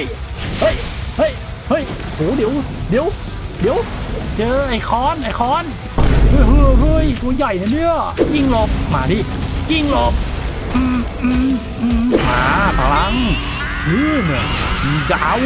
ยเฮ้ยเฮ้ยเฮ้ยโหเดี๋ยวเดี๋ยวเดี๋ยวเจอไอ้คอนไอ้คอนเฮ้ยเฮ้ยเฮ้ยตัวใหญ่นะเนี่ยยิงหลบมาดิยิงหลบอืมอืมอืมมาพลังนี่เนี่ยดาว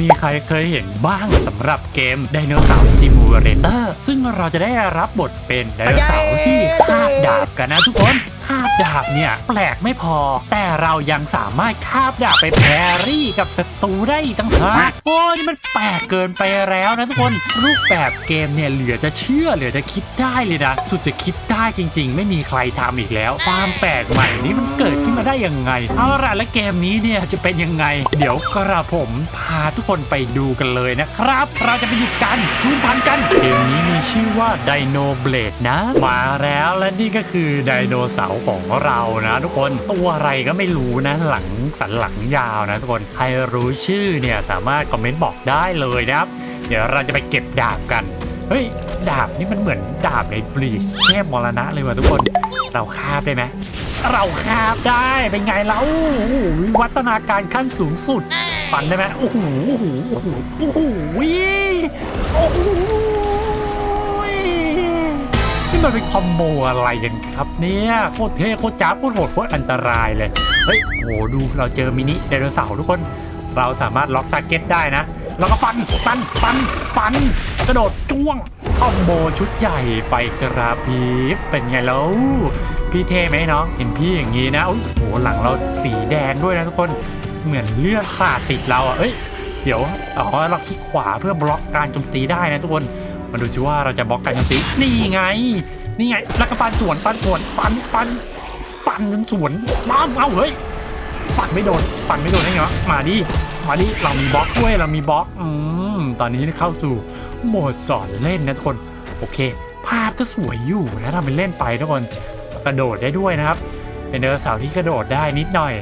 มีใครเคยเห็นบ้างสำหรับเกมไดโนเสาร์ซิมูเลเตอร์ซึ่งเราจะได้รับบทเป็นไดโนเสาร์ที่คาบดาบกันนะทุกคน คาบดาบเนี่ย แปลกไม่พอ แต่เรายังสามารถคาบดาบไปแพรี่กับศัตรูได้อีกตั้งหากโอ้ยนี่มันแปลกเกินไปแล้วนะทุกคนรูปแบบเกมเนี่ยเหลือจะเชื่อเหลือจะคิดได้เลยนะสุดจะคิดได้จริง ๆ ไม่มีใครทำอีกแล้วความแปลกใหม่นี้มันเกิดขึ้นมาได้ยังไงเอาล่ะและเกมนี้เนี่ยจะเป็นยังไง เดี๋ยวกระผมพาทุกคนไปดูกันเลยนะครับ เราจะไปดูกันซูมพันกันเกมนี้มีชื่อว่า Dino Blade นะ มาแล้วและนี่ก็คือไดโนเสาร์ของเรานะทุกคนตัวอะไรก็ไม่รู้นะหลังสันหลังยาวนะทุกคนใครรู้ชื่อเนี่ยสามารถคอมเมนต์บอกได้เลยนะครับ เดี๋ยวเราจะไปเก็บดาบกันเฮ้ยดาบนี่มันเหมือนดาบในบลีชเทพมรณะเลยว่ะทุกคน เราคาบได้ไหมเราคาบได้เป็นไงแล้วโอ้โหวิวัฒนาการขั้นสูงสุดฟันได้ไหมโอ้โหโอ้โหโอ้โหโอ้โหโอ้โห นี่มันเป็นคอมโบอะไรกันครับเนี่ยโคตรเท่โคตรจ้าโคตรโหดโคตรอันตรายเลยเฮ้ยโหดูเราเจอมินิไดโนเสาร์ทุกคน เราสามารถล็อกทาร์เก็ตได้นะแล้วก็ฟันฟันฟันฟันกระโดดจ้วงคอมโบชุดใหญ่ไปกระพริบเป็นไงแล้วพี่เท่ไหมน้องเห็นพี่อย่างนี้นะโอุ๊ยโหหลังเราสีแดงด้วยนะทุกคนเหมือนเลือดสาดติดเราอะเอ้ยเดี๋ยวอ๋อเราคลิกขวาเพื่อบล็อกการโจมตีได้นะทุกคน มาดูซิว่าเราจะบล็อกการโจมตีนี่ไง นี่ไง แล้วก็ปันสวนปันสวนปันปันปันจนสวนป้าเอาเฮ้ยปันไม่โดนปันไม่โดนได้ไงวะมาดิมาดิเรามีบล็อกด้วยเรามีบล็อกอืมตอนนี้เข้าสู่โหมดสอนเล่นนะทุกคนโอเค ภาพก็สวยอยู่นะทำเป็นเล่นไปทุกคนกระโดดได้ด้วยนะครับ เป็นไดโนเสาร์ที่กระโดดได้นิดหน่อย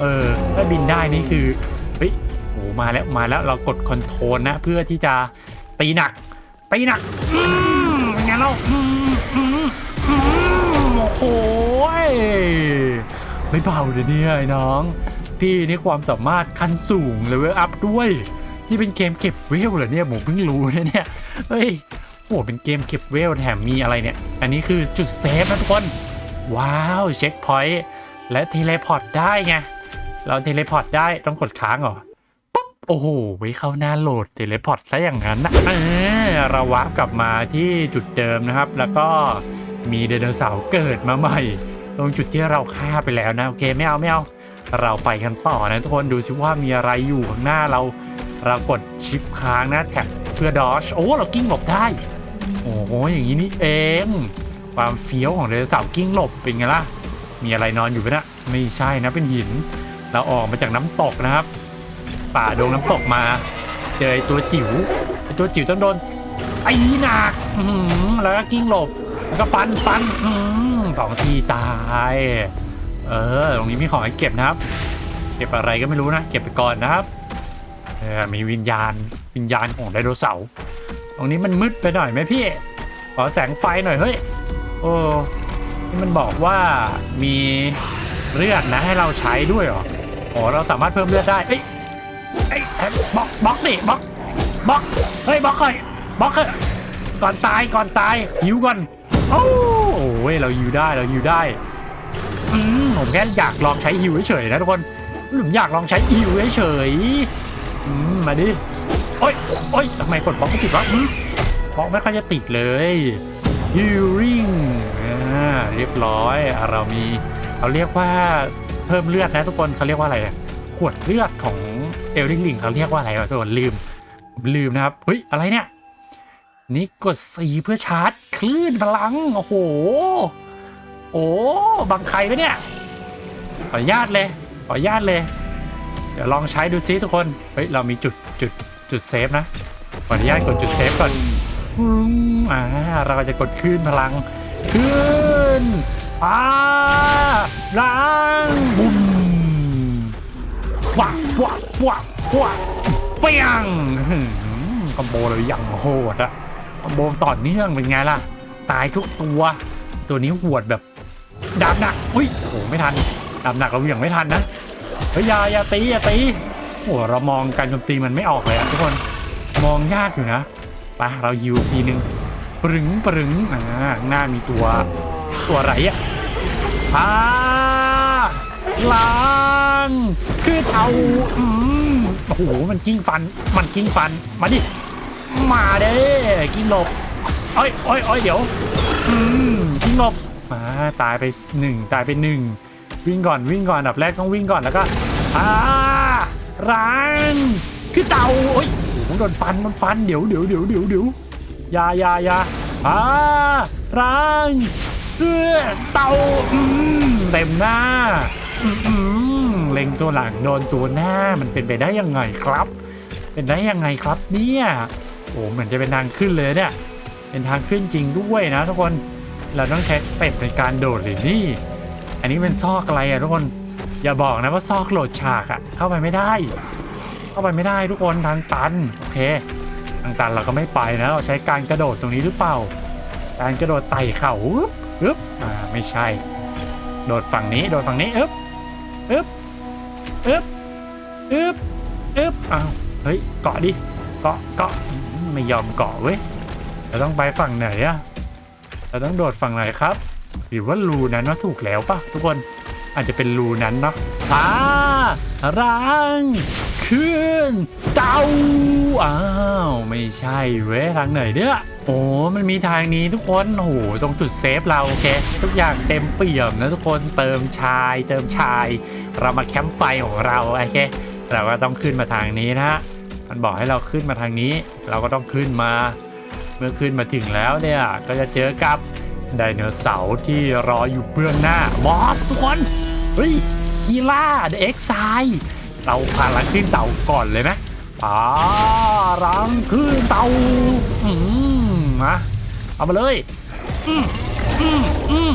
เออถ้าบินได้นี่คือเฮ้ยโอ้มาแล้วมาแล้วเรากดคอนโทรลนะเพื่อที่จะตีหนัก ตีหนักอืมเป็นไงเราอืมอืมอืมโอ้โหยไม่เบาเลยเนี่ยไอ้น้อง พี่นี่ความสามารถขั้นสูงเลเวลอัพด้วยที่เป็นเกมเก็บเวลเหรอเนี่ยผมเพิ่งรู้นะเนี่ยเฮ้ยโอ้เป็นเกมเก็บเวลแถมมีอะไรเนี่ย อันนี้คือจุดเซฟนะทุกคน ว้าวเช็คพอยต์และเทเลพอร์ตได้ไง เราเทเลพอร์ตได้ต้องกดค้างเหรอ โอ้โหไว้เข้าหน้าโหลดเทเลพอร์ตซะอย่างนั้นนะเออเราวาร์ปกลับมาที่จุดเดิมนะครับ แล้วก็มีไดโนเสาร์เกิดมาใหม่ ตรงจุดที่เราฆ่าไปแล้วนะ โอเคไม่เอาไม่เอา เราไปกันต่อนะทุกคนดูซิว่ามีอะไรอยู่ข้างหน้าเรา เรากดชิปค้างนะแท็บเพื่อดอชโอ้เรากิ้งหลบได้ โอ้โหอย่างนี้นี่เอง ความเฟี้ยวของไดโนเสาร์กิ้งหลบเป็นไงล่ะมีอะไรนอนอยู่ปะเนะไม่ใช่นะเป็นหิน เราออกมาจากน้ำตกนะครับ ป่าดงน้ำตกมา เจอตัวจิ๋วตัวจิ๋วต้องโดนไอ้นี่หนักแล้วก็กิ้งหลบแล้วก็ปันปันสองทีตาย เออ ตรงนี้มีของให้เก็บนะครับ เก็บอะไรก็ไม่รู้นะ เก็บไปก่อนนะครับเออมีวิญญาณวิญญาณของไดโนเสาร์ตรงนี้มันมืดไปหน่อยไหมพี่ ขอแสงไฟหน่อยเฮ้ยโอ้นี่มันบอกว่ามีเลือดนะให้เราใช้ด้วยหรออ๋อเราสามารถเพิ่มเลือดได้เอ้ย เอ้บล็อกบล็อกดิบล็อกบล็อกเฮ้ยบล็อกก่อนบล็อกเถอะก่อนตายก่อนตายหิวก่อนโอ้โอ้ยเราหิวได้เราหิวได้อืมผมแค่อยากลองใช้ฮิวเฉยๆนะทุกคนผมอยากลองใช้ฮิวเฉยๆอืมมาดิโอ้ยโอ้ยทำไมกดบล็อกไม่ติดวะอืมบล็อกไม่ค่อยจะติดเลยฮิวริงอ่าเรียบร้อยอะเรามีเขาเรียกว่าเพิ่มเลือดนะทุกคนเขาเรียกว่าอะไรอะขวดเลือดของ เอลลิงลิงเขาเรียกว่าอะไรวะทุกคนลืมลืมนะครับเฮ้ยอะไรเนี่ยนี่กดสีเพื่อชาร์จคลื่นพลัง โอ้โห โอ้บังใครปเนี่ย ขออนุญาตเลย ขออนุญาตเลย เดี๋ยวลองใช้ดูซิทุกคน เฮ้ย เรามีจุดจุดจุดเซฟนะ ขออนุญาตกดจุดเซฟก่อนอืมอ่าเราจะกดขึ้นพลังขึ้นอ่าล้างบุ้ม ว้าวว้าว้าว้าเปียงคอมโบเลยอย่างโหดอะคอมโบต่อเนื่องเป็นไงล่ะ ตายทุกตัว ตัวนี้หวดแบบดาบหนักอุ้ยโอ้โหไม่ทันดาบหนักเราเหวี่ยงไม่ทันนะเฮ้ยยาอย่าตีอย่าตีโอ้โหเรามองการโจมตีมันไม่ออกเลยอะทุกคนมองยากอยู่นะไปเรายิวทีนึงปรึงปรึงอ่าหน้ามีตัวตัวอะไรอะอ่าลา คือเทาอืมโอ้โหมันกิ้งฟัน มันกิ้งฟัน มาดิ มาเด้กิ้งหลบเอ้ยเอ้ยเอ้ยเดี๋ยว อืมวิ่งหลบมาตายไปหนึ่งตายไปหนึ่งวิ่งก่อนวิ่งก่อนอันดับแรกต้องวิ่งก่อนแล้วก็อ่าร้านคือเต่าโอ้ยโอ้โหโดนฟันมันฟันเดี๋ยวเดี๋ยวเดี๋ยวเดี๋ยวเดี๋ยวยายายาอ่าร้านเพื่อเต่าอืมเต็มหน้าอืม เล็งตัวหลังโดนตัวหน้ามันเป็นไปได้ยังไงครับ เป็นได้ยังไงครับเนี่ยโอ้เหมือนจะเป็นทางขึ้นเลยเนี่ยเป็นทางขึ้นจริงด้วยนะทุกคนเราต้องใช้สเต็ปในการโดดเลยนี่ อันนี้เป็นซอกอะไรอะทุกคนอย่าบอกนะว่าซอกโหลดฉากอะเข้าไปไม่ได้ เข้าไปไม่ได้ทุกคนทางตันโอเคทางตันเราก็ไม่ไปนะเราใช้การกระโดดตรงนี้หรือเปล่า การกระโดดไต่เข่าอึ๊บอึ๊บอ่าไม่ใช่ โดดฝั่งนี้โดดฝั่งนี้อึ๊บอึ๊บ อึ๊บอึ๊บอึ๊บอ้าวเฮ้ยเกาะดิเกาะเกาะไม่ยอมเกาะเว้ยเราต้องไปฝั่งไหนอะเราต้องโดดฝั่งไหนครับ หรือว่ารูนั้นว่าถูกแล้วปะทุกคนอาจจะเป็นรูนั้นเนาะอ้ารัง ขึ้น เตาอ้าว ไม่ใช่เว้ยทางไหนเนี่ยโอ้มันมีทางนี้ทุกคนโอ้โหตรงจุดเซฟเราโอเคทุกอย่างเต็มเปี่ยมนะทุกคนเติมชาย เติมชาย เรามาแคมป์ไฟของเราโอเคเราก็ต้องขึ้นมาทางนี้นะฮะมันบอกให้เราขึ้นมาทางนี้ เราก็ต้องขึ้นมา เมื่อขึ้นมาถึงแล้วเนี่ยก็จะเจอกับไดโนเสาร์ที่รออยู่เบื้องหน้าบอสทุกคนเฮ้ยคีล่าเด็กไซ เราพาลังขึ้นเต่าก่อนเลยไหมป่ารังขึ้นเต่าอืมมาเอามาเลยอืมอืมอืม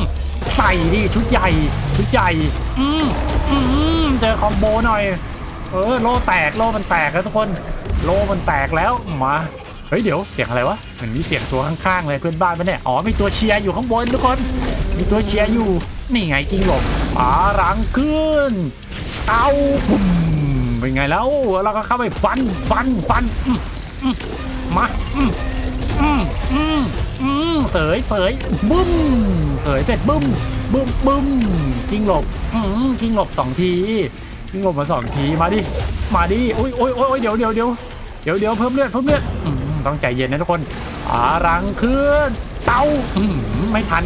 ใส่ดิชุดใหญ่ชุดใหญ่อืมอืมเจอคอมโบหน่อย เออโลแตกโลมันแตกแล้วทุกคนโลมันแตกแล้วมาเฮ้ยเดี๋ยวเสียงอะไรวะเหมือนมีเสียงตัวข้างๆเลยเพื่อนบ้านปะเนี่ยอ๋อมีตัวเชียร์อยู่ข้างบนทุกคน มีตัวเชียร์อยู่นี่ไงกิ้งหลบปารังขึ้นเต้าปุ่ม เป็นไงแล้วเราก็เข้าไปฟันฟันฟันมาเสยเสยบึ้มเสยเสร็จบึ้มบึ้มบึ้มกิ้งหลบกิ้งหลบสองทีกิ้งหลบมาสองทีมาดิมาดิโอ้ยโอ้ยโอ้ยเดี๋ยวเดี๋ยวเดี๋ยวเดี๋ยวเดี๋ยวเพิ่มเลือดเพิ่มเลือดต้องใจเย็นนะทุกคนป่ารังขึ้นเต้าไม่ทัน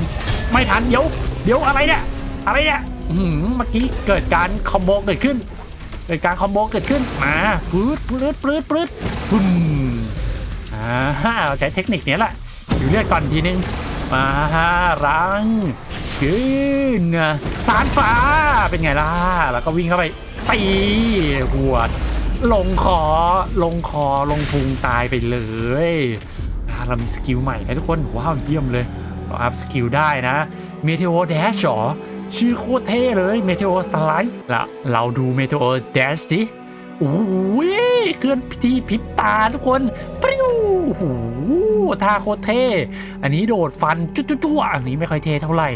ไม่ทันเดี๋ยวเดี๋ยวอะไรเนี่ยอะไรเนี่ยเมื่อกี้เกิดการคอมโบเกิดขึ้น เกิดการคอมโบเกิดขึ้นมาปื๊ดปื๊ดปื๊ดปื๊ดปุ้มอ่าฮะเราใช้เทคนิคเนี้ยแหละอยู่เลือดก่อนทีนึงมาฮะรังขึ้นสานฟ้าเป็นไงล่ะแล้วก็วิ่งเข้าไปตีหัวลงคอลงคอลงพุงตายไปเลยอ่าเรามีสกิลใหม่นะทุกคนว้าวเยี่ยมเลยเราอัพสกิลได้นะเมเทโอแดชหรอ ชื่อโคตรเท่เลยเมเทโอสไลด์ละเราดูเมเทโอแดชสิโอ้ยเคลื่อนที่พริบตาทุกคนปริ้วโอ้โหท่าโคตรเท่ อันนี้โดดฟันจุ๊จุ๊ๆอันนี้ไม่ค่อยเท่เท่าไหร่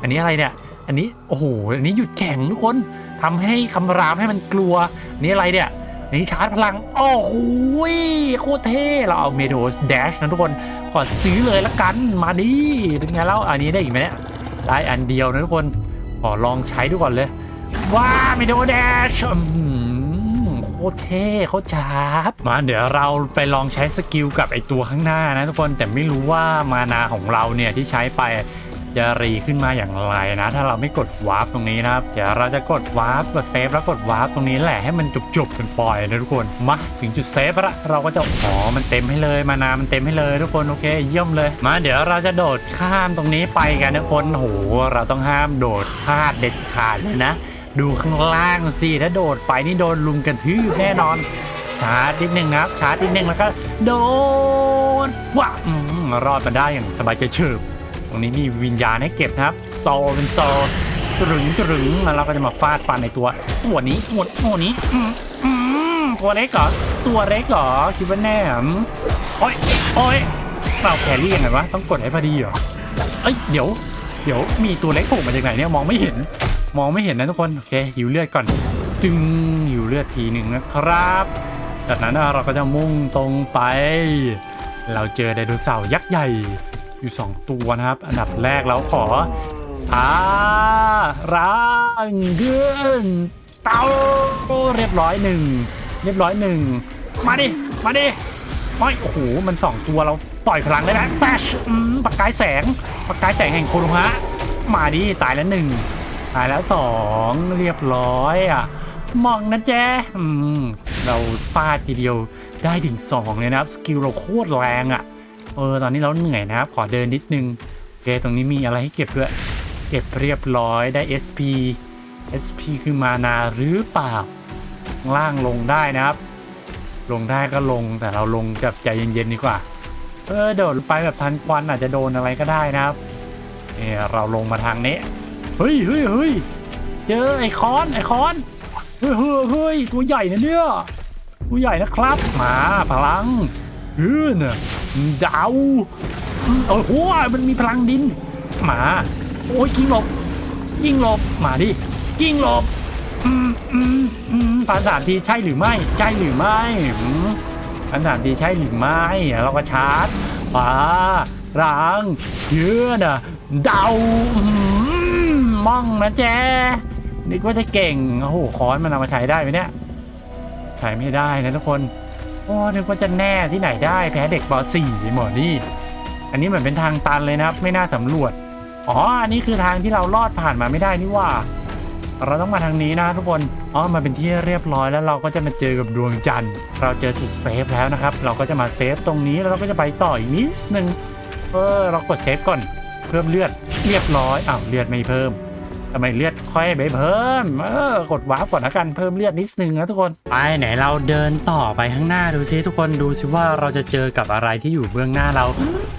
อันนี้อะไรเนี่ย อันนี้โอ้โห อันนี้หยุดแข่งทุกคนทำให้คำรามให้มันกลัว อันนี้อะไรเนี่ยอันนี้ชาร์จพลัง โอ้โหโคตรเท่ เราเอาเมโทแดชนะทุกคนขอซื้อเลยละกัน มาดิ เป็นไงแล้วอันนี้ได้อีกไหมเนี่ย ได้อันเดียวนะทุกคน ขอลองใช้ดูก่อนเลย ว้าไมโทแดชโคตรเท่โคตรชาบมาเดี๋ยวเราไปลองใช้สกิลกับไอตัวข้างหน้านะทุกคนแต่ไม่รู้ว่ามานาของเราเนี่ยที่ใช้ไป จะรีขึ้นมาอย่างไรนะ ถ้าเราไม่กดวาร์ปตรงนี้นะครับ เดี๋ยวเราจะกดวาร์ปกดเซฟแล้วกดวาร์ปตรงนี้แหละให้มันจบๆกันปล่อยนะทุกคน มาถึงจุดเซฟล้วเราก็จะอ๋อมันเต็มให้เลยมานามันเต็มให้เลยทุกคนโอเคเยี่ยมเลย มาเดี๋ยวเราจะโดดข้ามตรงนี้ไปกันนะคนโหเราต้องห้ามโดดพลาดเด็ดขาดเลยนะ ดูข้างล่างสิถ้าโดดไปนี่โดนลุมกันทืบแน่นอนชาร์จนิดนึงนะครับชาร์จนิดนึงแล้วก็โดดว้ามรอดมาได้อย่างสบายใจเฉิบ รงนี้มีวิญญาณให้เก็บนะครับโซเป็นโซลตรึงตรึงแล้วเราก็จะมาฟาดฟันในตัวตัวนี้หมดตัวนี้ตัวเล็กเหรอตัวเล็กเหรอคิดว่าแน่โอ้ยโอ้ยเราแครี่ยังไงวะต้องกดให้พอดีเหรอเอ้ยเดี๋ยว เดี๋ยวมีตัวเล็กโผล่มาจากไหนเนี่ยมองไม่เห็น มองไม่เห็นนะทุกคนโอเคหิวเลือดก่อน จึงหิวเลือดทีหนึ่งนะครับจากนั้นเราก็จะมุ่งตรงไป เราเจอไดโนเสาร์ยักษ์ใหญ่ อยู่ 2 ตัวนะครับ อันดับแรกเราขอทาร่างเกือนเตาเรียบร้อยหนึ่งเรียบร้อยหนึ่งมาดิ มาดิไม่โอ้โห มันสองตัวเราปล่อยพลังได้ไหมแฟชประกายแสงประกายแสงแห่งโคโรฮะมาดิ ตายแล้วหนึ่งตายแล้วสองเรียบร้อยอะมองนะแจ๊เราฟาดทีเดียวได้ถึง 2 เลยนะครับ สกิลเราโคตรแรงอะ่ะ เออตอนนี้เราเหนื่อยนะครับ ขอเดินนิดนึงโอเคตรงนี้มีอะไรให้เก็บด้วย เก็บเรียบร้อยได้ SP SP คือมานาหรือเปล่าล่างลงได้นะครับ ลงได้ก็ลงแต่เราลงแบบใจเย็นๆดีกว่า เออโดดไปแบบทันควันอาจจะโดนอะไรก็ได้นะครับเออเราลงมาทางนี้เฮ้ยเฮ้ยเฮ้ยเจอไอคอนไอคอนเฮ้ยเฮ้ยเฮ้ยตัวใหญ่นะเนี่ยตัวใหญ่นะครับ มาพลัง เออน่ะดาวโอ้โหมันมีพลังดินมา โอ้ยยิงหลบยิงหลบมาดิยิงหลบอืมอืมอืมผ่านสามทีใช่หรือไม่ ใช่หรือไม่อืมผ่านสามทีใช่หรือไม่ เราก็ชาร์จปารางเยือน่ะเดามั่งนะแจนึกว่าจะเก่ง โอ้โหค้อนมันเอามาใช้ได้ไหมเนี่ย ใช้ไม่ได้นะทุกคน โอ้นึกว่าจะแน่ที่ไหนได้แพ้เด็กป .4 หมอนี่ อันนี้เหมือนเป็นทางตันเลยนะครับ ไม่น่าสำรวจ อ๋อ อันนี้คือทางที่เราลอดผ่านมาไม่ได้นี่ว่า เราต้องมาทางนี้นะทุกคน อ๋อ มาเป็นที่เรียบร้อยแล้วเราก็จะมาเจอกับดวงจันทร์ เราเจอจุดเซฟแล้วนะครับ เราก็จะมาเซฟตรงนี้แล้วเราก็จะไปต่ออีกนิดนึง เออ เรากดเซฟก่อน เพิ่มเลือด เรียบร้อยอ้าวเลือดไม่เพิ่ม ทำไมเลือดค่อยไปเพิ่ม เออกดวาร์ปก่อนละกันเพิ่มเลือดนิดนึงนะทุกคน ไปไหนเราเดินต่อไปข้างหน้าดูซิทุกคนดูซิว่าเราจะเจอกับอะไรที่อยู่เบื้องหน้าเรา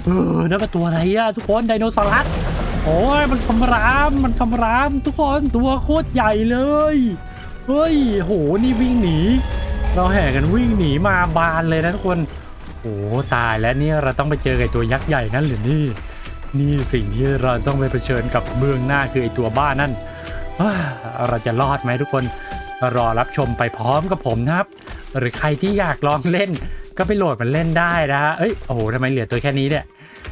เออนั่นเป็นตัวอะไรอะทุกคนไดโนเสาร์โอ้ยมันคำรามมันคำราม ทุกคนตัวโคตรใหญ่เลยเฮ้ยโหนี่วิ่งหนี เราแห่กันวิ่งหนีมาบานเลยนะทุกคนโอ้ตายแล้วนี่เราต้องไปเจอกับไอ้ตัวยักษ์ใหญ่นั่นหรือนี่ นี่สิ่งที่เราต้องไปเผชิญกับเบื้องหน้าคือไอตัวบ้านั่นเราจะรอดไหมทุกคนรอรับชมไปพร้อมกับผมนะครับ หรือใครที่อยากลองเล่น ก็ไปโหลดมันเล่นได้นะฮะเอ้ยโอ้โหทำไมเหลือตัวแค่นี้เนี่ย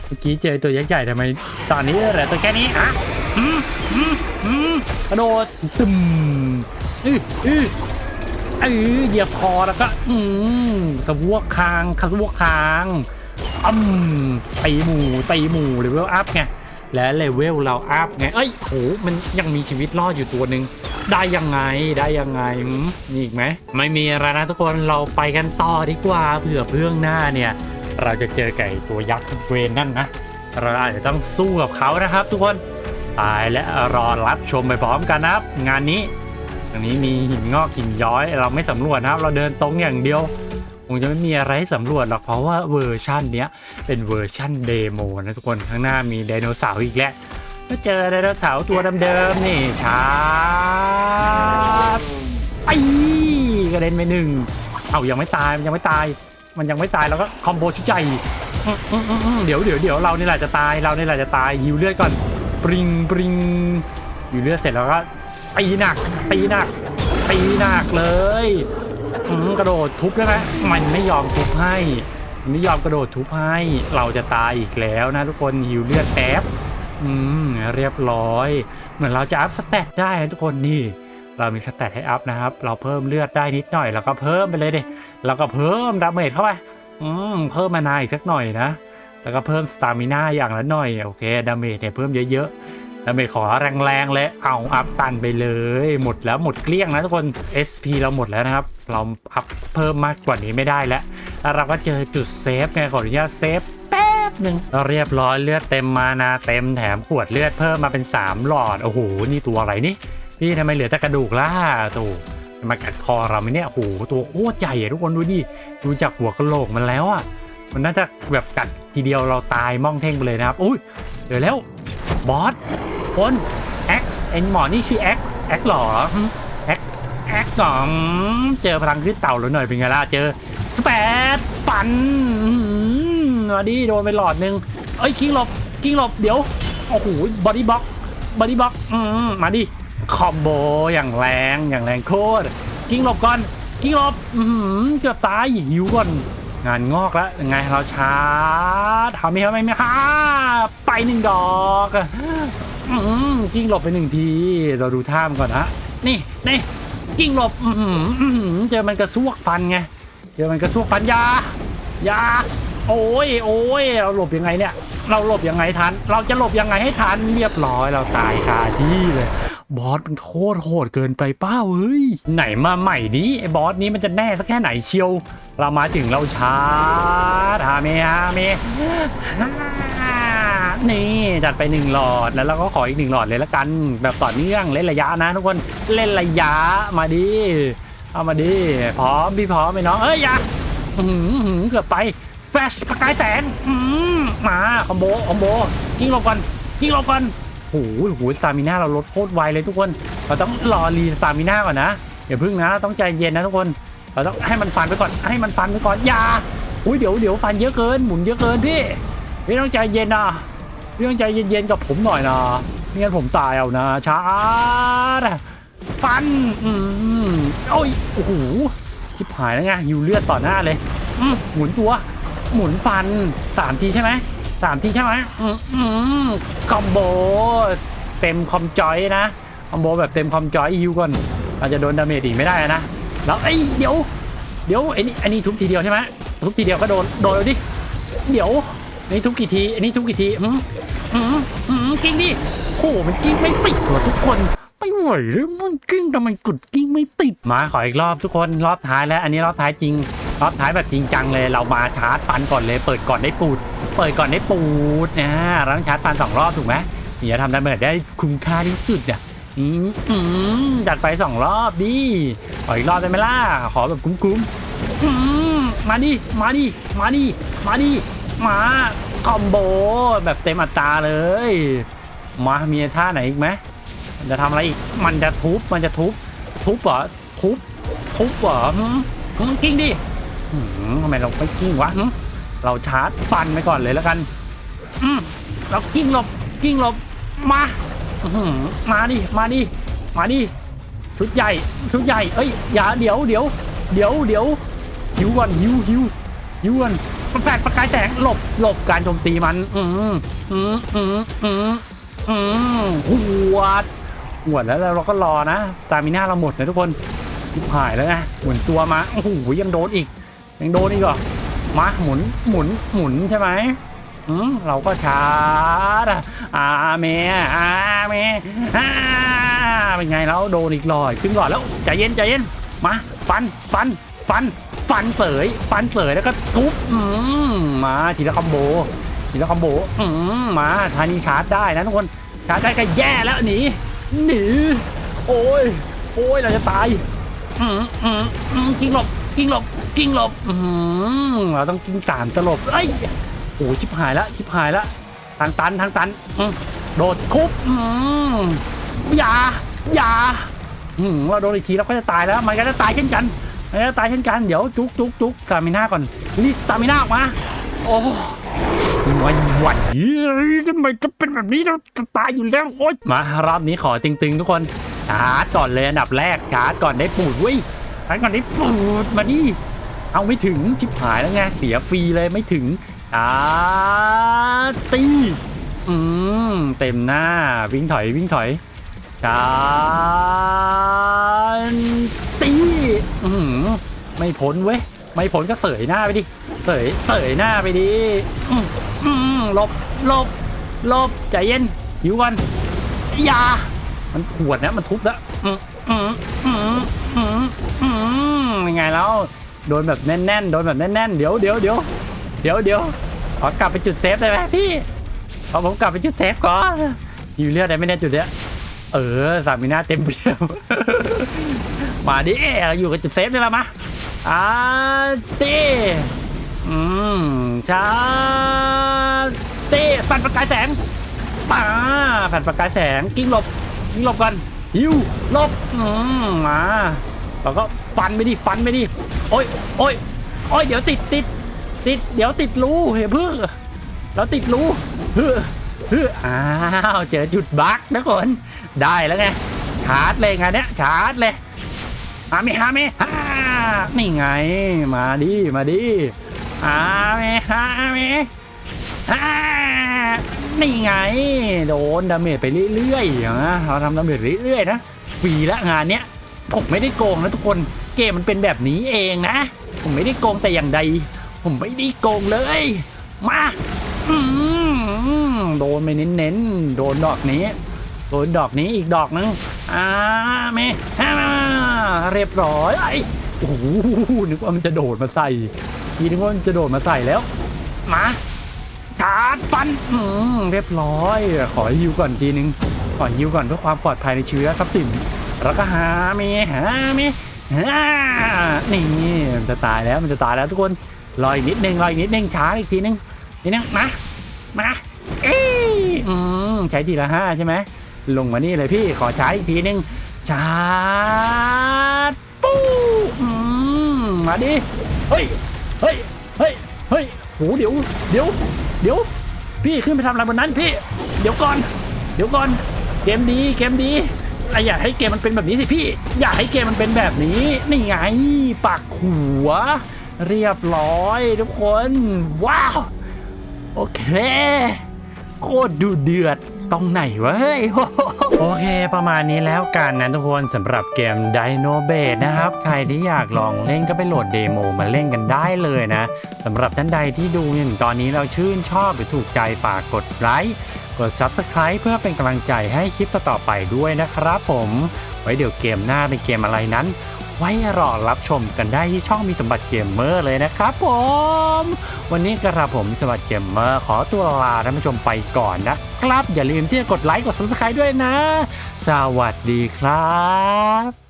เมื่อกี้เจอตัวยักษ์ใหญ่ทำไมตอนนี้เหลือตัวแค่นี้อะอืมอืมอืมกระโดดตึมอื้ออื้อเออเหยียบคอแล้วก็อืมสวกคางคสวกคาง อืมตีหมูตีหมูเลเวลอัพไงและเลเวลเราอัพไงเอ้ยโหมันยังมีชีวิตรอดอยู่ตัวหนึ่งได้ยังไงได้ยังไงหืมมีอีกไหมไม่มีอะไรนะทุกคนเราไปกันต่อดีกว่าเผื่อเบื้องหน้าเนี่ย เราจะเจอไก่ตัวยักษ์เวนนั่นนะเราอาจจะต้องสู้กับเขานะครับ ทุกคนตายและรอรับชมไปพร้อมกันนะครับ งานนี้อันนี้มีหินงอกหินย้อย เราไม่สำรวจนะครับ เราเดินตรงอย่างเดียว งจะไม่มีอะไรให้สำรวจหรอกเพราะว่าเวอร์ชันเนี้ยเป็นเวอร์ชันเดโมนะทุกคนข้างหน้ามีไดโนเสาร์อีกแล้วก็เจอไดโนเสาร์ตัวเดิมๆนี่ชาร์จไอ้กระเด็นไปหนึ่งเอายังไม่ตายมันยังไม่ตาย มันยังไม่ตายแล้วก็คอมโบชุดใหญ่อื้ออื้ออื้ออื้อเดี๋ยวเดี๋ยวเดี๋ยวเรานี่แหละจะตายเรานี่แหละจะตายฮิวเลือดก่อนปริงปริงฮิวเลือดเสร็จแล้วก็ตีหนักตีหนักตีหนักเลย กระโดดทุบได้ไหมมันไม่ยอมทุบให้มันไม่ยอมกระโดดทุบให้ เราจะตายอีกแล้วนะทุกคนหิวเลือดแป๊บอืมเรียบร้อย เหมือนเราจะอัพสเตตได้นะทุกคนนี่เรามีสเตตให้อัพนะครับ เราเพิ่มเลือดได้นิดหน่อย แล้วก็เพิ่มไปเลยดิแล้วก็เพิ่มดาเมจเข้าไปอืมเพิ่มมานาอีกสักหน่อยนะ แล้วก็เพิ่มสตามิน่าอย่างละหน่อยโอเคดาเมจเนี่ยเพิ่มเยอะๆ ดาเมจขอแรงๆเลยเอาอัพตันไปเลย หมดแล้วหมดเกลี้ยงนะทุกคน SP เราหมดแล้วนะครับ เราอัพเพิ่มมากกว่านี้ไม่ได้แล้วแล้วเราก็เจอจุดเซฟไงขออนุญาตเซฟแป๊บหนึ่งเรียบร้อยเลือดเต็มมานาเต็มแถมขวดเลือดเพิ่มมาเป็น 3 หลอด โอ้โห นี่ตัวอะไรนี่นี่ทำไมเหลือแต่กระดูกล่ะตูมากัดคอเราไหมเนี่ยโอ้โหตัวโคตรใหญ่ทุกคนดูดิดูจากหัวกะโหลกมันแล้วอะมันน่าจะแบบกัดทีเดียวเราตายม่องเท่งไปเลยนะครับ อุ้ย เจอแล้วบอสคน X เอ็นหมอนี่ชื่อ X X หรอหึ X X หรออืมเจอพลังขึ้นเต่าแล้วหน่อยเป็นไงล่ะเจอสเปดฟันมาดิโดนไปหลอดนึงเอ้ยคิงหลบคิงหลบเดี๋ยวโอ้โหบอดี้บ็อกบอดี้บ็อกมาดิคอมโบอย่างแรงอย่างแรงโคตรกิ้งหลบก่อนกิ้งหลบเกือบตายหิวก่อน งานงอกแล้วยังไงเราช้าทำไมครับไม่ไมครับไปหนึ่งดอกจิ้งหลบไปหนึ่งที เราดูท่ามก่อนนะนี่นี่กิ้งหลบเจอมันกระซวกฟันไงเจอมันกระซวกฟันยายาโอ้ยโอ้ยเราหลบยังไงเนี่ย เราหลบยังไงทัน เราจะหลบยังไงให้ทันเรียบร้อยเราตายคาที่เลย บอสมันโคตรโหดเกินไปเป้าเฮ้ย ไหนมาใหม่ดิไอ้บอสนี้มันจะแน่สักแค่ไหนเชียว เรามาถึงเราชาร์จฮาเมฮาเมฮ่านี่ จัดไปหนึ่งหลอดแล้วเราก็ขออีกหนึ่งหลอดเลยละกัน แบบต่อเนื่องเล่นระยะนะทุกคนเล่นระยะมาดิเอามาดิพร้อมพี่พร้อมไหมน้องเอ้ยอย่าเกือบไปแฟลชประกายแสงมมาคอมโบคอมโบกิ้งหลบก่อนกิ้งหลบก่อน โอ้โหโอ้โหสตามิน่าเราลดโคตรไวเลยทุกคน เราต้องรอรีสตามิน่าก่อนนะอย่าพึ่งนะต้องใจเย็นนะทุกคน เราต้องให้มันฟันไปก่อนให้มันฟันไปก่อนอย่าอุ้ยเดี๋ยวเดี๋ยวฟันเยอะเกินหมุนเยอะเกินพี่พี่ต้องใจเย็นนะพี่ต้องใจเย็นๆกับผมหน่อยนะไม่งั้นผมตายเอานะช้าฟันอืมโอ้ยโอ้โหชิบหายแล้วไงหิวเลือดต่อหน้าเลยอืมหมุนตัว หมุนฟันสามทีใช่ไหม สามทีใช่ไหมอืมอืมคอมโบเต็มคอมจอยนะคอมโบแบบเต็มคอมจอยฮิวก่อนเราจะโดนดาเมจอีกไม่ได้นะแล้วไอ้ยเดี๋ยวเดี๋ยวไอ้นี่อันนี้ทุบทีเดียวใช่ไหมทุบทีเดียวก็โดนโดนเลยดิเดี๋ยวอันนี้ทุบกี่ทีอันนี้ทุบกี่ทีอืมอืมอืมกิ้งดิโอ้โหมันกิ้งไม่ติดหัวทุกคนไม่ไหวเลยมันกิ้งทำไมกดกิ้งไม่ติดมาขออีกรอบทุกคนรอบท้ายแล้ว อันนี้รอบท้ายจริง รอบท้ายแบบจริงจังเลย เรามาชาร์จฟันก่อนเลย เปิดก่อนได้ปูด เปิดก่อนได้ปูดนะเราต้องชาร์จฟันสองรอบถูกไหมถึงจะทำดาเมจได้คุ้มค่าที่สุดอะอืมอืมจัดไปสองรอบดิขออีกรอบได้ไหมล่ะ ขอแบบคุ้มๆมมาดิ มาดิ มาดิ มาดิ มาคอมโบแบบเต็มอัตราเลย มามีท่าไหนอีกไหมมันจะทำอะไรอีก มันจะทุบ มันจะทุบ ทุบเหรอ ทุบ ทุบเหรอกิ้งดิทำไมเราไม่กิ้งวะ เราชาร์จฟันไปก่อนเลยแล้วกัน อืมเรากิ้งหลบกิ้งหลบมาอืมาดิมาดิมาดิชุดใหญ่ ชุดใหญ่ เอ้ยอย่าเดี๋ยวเดี๋ยวเดี๋ยวเดี๋ยวหิวก่อนหิวหิวหิวก่อนประแปดประกายแสงหลบหลบการโจมตีมัน อืมอืมอืมอืมอืมหวดหวดแล้วเราก็รอนะซามิน่าเราหมดนะทุกคนหายแล้วไงหมุนตัวมาโอ้โหยังโดนอีกยังโดนอีกเหรอ มาหมุนหมุนหมุนใช่ไหมอืมเราก็ชาร์จอาเมอาเมอาเป็นไงแล้วโดนอีกหลอดขึ้นก่อนแล้วใจเย็นใจเย็นมาฟันฟันฟันฟันเสยฟันเสยแล้วก็ทุบมาทีละคอมโบทีละคอมโบมาทานีชาร์จได้นะทุกคนชาร์จได้ก็แย่แล้วหนีหนีโอ้ยโอ้ยเราจะตายอืมอืมอืมกิ้งหลบกิ้ งหลบกิ้งหลบอืมเราต้องกิ้งตามตลบเอ้ยโอ้ชิบหายละชิบหายละทางตันทางตันอืมโดดคุบอืมอย่าอย่าอืมเราโดนอีกทีเราก็จะตายแล้ว มันก็จะตายเช่นกันมันก็จะตายเช่นกันเดี๋ยวจุกจุกจุกตามิน่าก่อนนี่ตามิน่าออกมาโอ้ไม่ไหวทำไมจะเป็นแบบนี้เราจะตายอยู่แล้วโอ๊ยมารอบนี้ขอตึงๆ ทุกคนชาร์จก่อนเลยอันดับแรกชาร์จก่อนได้ปูดเว้ย ชาร์จก่อนได้ปูดมาดิเอาไม่ถึงชิบหายแล้วไงเสียฟรีเลยไม่ถึงชาตีอืมเต็มหน้าวิ่งถอยวิ่งถอยชาร์จตีอืมไม่พ้นเว้ยไม่พ้นก็เสยหน้าไปดิเสยเสยหน้าไปดิอืมอืมหลบหลบหลบใจเย็นหิวก่อนอย่ามันขวดนะมันทุบแล้วอืมอืมอืมอืมอืม ยังไงแล้ว โดนแบบแน่นๆ โดนแบบแน่นๆ เดี๋ยวเดี๋ยวเดี๋ยวเดี๋ยวเดี๋ยวขอกลับไปจุดเซฟได้ไหมพี่ขอผมกลับไปจุดเซฟก่อนอยู่เลือดได้ไม่ได้จุดเนี้ยเออสามิน่าเต็มเปี่ยมมาดิเราอยู่กับจุดเซฟนี่แหละมาอ่าตีอืมชาต้ฟันประกายแสงป่าแผ่นประกายแสงกิ้งหลบกิ้งหลบกันฮิวหลบอืมมา เราก็ฟันไปดิฟันไปดิโอ้ยโอ้ยโอ้ยเดี๋ยวติดติดติดเดี๋ยวติดรูเฮ้ยเพื่อเราติดรูเฮ้อฮึอ้าวเจอจุดบั๊กนะคนได้แล้วไงชาร์จเลยงานเนี้ยชาร์จเลยฮาเมฮาเมฮ่านี่ไงมาดิมาดิฮาเมฮาเมฮ่านี่ไงโดนดาเมจไปเรื่อยๆนะเราทำดาเมจเรื่อยๆนะฟรีละงานเนี้ย ผมไม่ได้โกงนะทุกคนเกมมันเป็นแบบนี้เองนะ ผมไม่ได้โกงแต่อย่างใด ผมไม่ได้โกงเลย มาโดนไปเน้นๆโดนดอกนี้โดนดอกนี้อีกดอกนึงอ่าเมฮ่าเรียบร้อยไอ้โอ้โหนึกว่ามันจะโดดมาใส่ทีนึกว่ามันจะโดดมาใส่แล้วมาชาร์จฟันอืมเรียบร้อย ขอฮิวก่อนทีนึงขอฮิวก่อนเพื่อความปลอดภัยในชีวิตและทรัพย์สิน แล้วก็หาเมหาเมฮ่านี่มันจะตายแล้วมันจะตายแล้วทุกคนรออีกนิดนึงรออีกนิดนึงช้าอีกทีนึงนิดนึงมามาเอ้ยอืมใช้ทีละห้าใช่ไหมลงมานี่เลยพี่ขอใช้อีกทีนึงชาร์จปู้อืมมาดิเฮ้ยเฮ้ยเฮ้ยเฮ้ยโหเดี๋ยวเดี๋ยวเดี๋ยวพี่ขึ้นไปทำอะไรบนนั้นพี่ เดี๋ยวก่อน เดี๋ยวก่อนเกมดีเกมดี อะอย่าให้เกมมันเป็นแบบนี้สิพี่ อย่าให้เกมมันเป็นแบบนี้ นี่ไงปักหัว เรียบร้อยทุกคน ว้าว โอเค โคตรดูเดือด ตรงไหนวะเฮ้ยโอเค ประมาณนี้แล้วกันนะทุกคนสำหรับเกม Dino b a s e นะครับ ใครที่อยากลองเล่นก็ไปโหลดเดโมมาเล่นกันได้เลยนะสำหรับท่านใดที่ดูอย่างตอนนี้เราชื่นชอบหรือถูกใจฝากกดไลค์กด Subscribe เพื่อเป็นกำลังใจให้คลิปต่อๆไปด้วยนะครับผม ไว้เดี๋ยวเกมหน้าเป็นเกมอะไรนั้น ไว้รอรับชมกันได้ที่ช่องมีสมบัติเกมเมอร์เลยนะครับผม วันนี้กระผมสมบัติเกมเมอร์ขอตัวลาท่านผู้ชมไปก่อนนะครับ อย่าลืมที่จะกดไลค์กด subscribe ด้วยนะ สวัสดีครับ